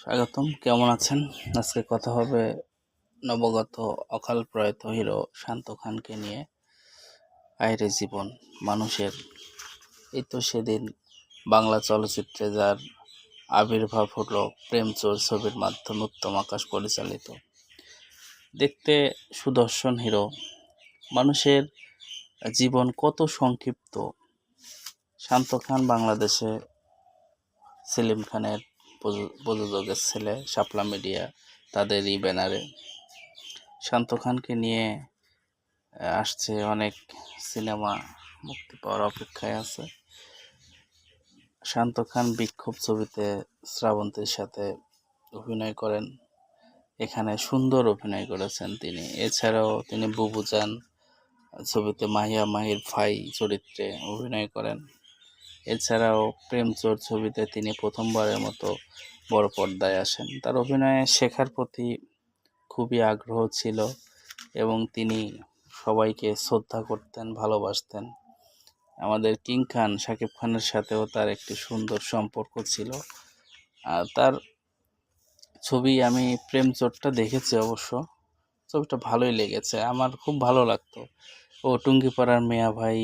স্বাগতম। কেমন আছেন? আজকে কথা হবে নবগত, অকাল প্রয়াত হিরো শান্ত খানকে নিয়ে। আইরে জীবন, মানুষের। এই তো সেদিন বাংলা চলচ্চিত্রে যার আবির্ভাব হলো প্রেমচোর ছবির মাধ্যমে উত্তম আকাশ পরিচালিত। দেখতে সুদর্শন হিরো। মানুষের জীবন কত সংক্ষিপ্ত। শান্ত খান বাংলাদেশে সেলিম খানের প্রযোজকের ছেলে শাপলা মিডিয়া তাদেরই ব্যানারে। শান্ত খানকে নিয়ে আসছে অনেক সিনেমা মুক্তি পাওয়ার অপেক্ষায় আছে। শান্ত খান বিক্ষোভ ছবিতে শ্রাবন্তীর সাথে অভিনয় করেন। এখানে সুন্দর অভিনয় করেছেন তিনি। এছাড়াও তিনি বুবুজান ছবিতে মাহিয়া মাহির ফাই চরিত্রে অভিনয় করেন। এছাড়াও প্রেম চোর ছবিতে তিনি প্রথমবারের মতো বড় পর্দায় আসেন। তার অভিনয়ে শেখার প্রতি খুবই আগ্রহ ছিল এবং তিনি সবাইকে শ্রদ্ধা করতেন, ভালোবাসতেন। আমাদের কিং খান শাকিব খানের সাথেও তার একটি সুন্দর সম্পর্ক ছিল। আর তার ছবি আমি প্রেম চোরটা দেখেছি অবশ্য। ছবিটা ভালোই লেগেছে, আমার খুব ভালো লাগতো। ও টুঙ্গিপাড়ার মেয়া ভাই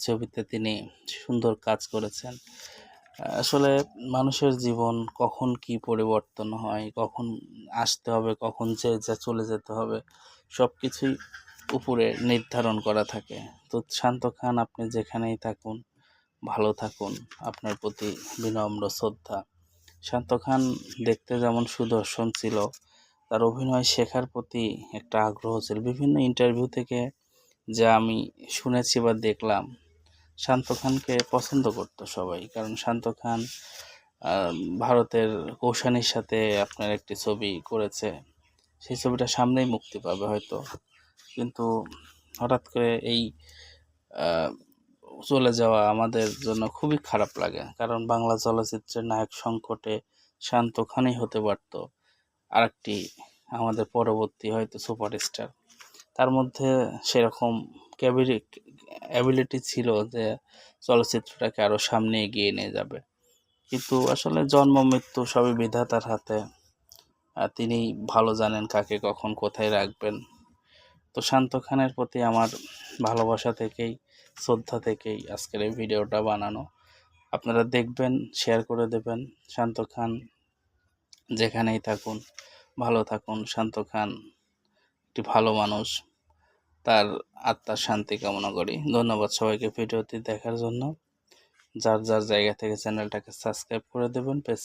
ছবিতে তিনি সুন্দর কাজ করেছেন। আসলে মানুষের জীবন কখন কি পরিবর্তন হয়, কখন আসতে হবে, কখন যে যা চলে যেতে হবে সব কিছুই উপরে নির্ধারণ করা থাকে। তো শান্ত খান, আপনি যেখানেই থাকুন, ভালো থাকুন। আপনার প্রতি বিনম্র শ্রদ্ধা। শান্ত খান দেখতে যেমন সুদর্শন ছিল, তার অভিনয় শেখার প্রতি একটা আগ্রহ ছিল। বিভিন্ন ইন্টারভিউ থেকে যা আমি শুনেছি বা দেখলাম, শান্ত খানকে পছন্দ করতো সবাই। কারণ শান্ত খান ভারতের কৌশানির সাথে আপনার একটি ছবি করেছে। সেই ছবিটা সামনেই মুক্তি পাবে হয়তো। কিন্তু হঠাৎ করে এই চলে যাওয়া আমাদের জন্য খুবই খারাপ লাগে। কারণ বাংলা চলচ্চিত্রের নায়ক সংকটে শান্ত খানই হতে পারত। আরেকটি আমাদের পরবর্তী হয়তো সুপারস্টার। তার মধ্যে সেরকম অ্যাবিলিটি ছিল যে চলচ্চিত্রটাকে আরও সামনে এগিয়ে নিয়ে যাবে। কিন্তু আসলে জন্ম, মৃত্যু সবই বিধাতার হাতে। আর তিনি ভালো জানেন কাকে কখন কোথায় রাখবেন। তো শান্ত খানের প্রতি আমার ভালোবাসা থেকেই, শ্রদ্ধা থেকেই আজকের এই ভিডিওটা বানানো। আপনারা দেখবেন শেয়ার করে দেবেন শান্ত খান। যেখানেই থাকুন, ভালো থাকুন শান্ত খান। একটি ভালো মানুষ, তার আত্মার শান্তি কামনা করি। ধন্যবাদ সবাইকে ভিডিওটি দেখার জন্য। যার যার জায়গা থেকে চ্যানেলটাকে সাবস্ক্রাইব করে দেবেন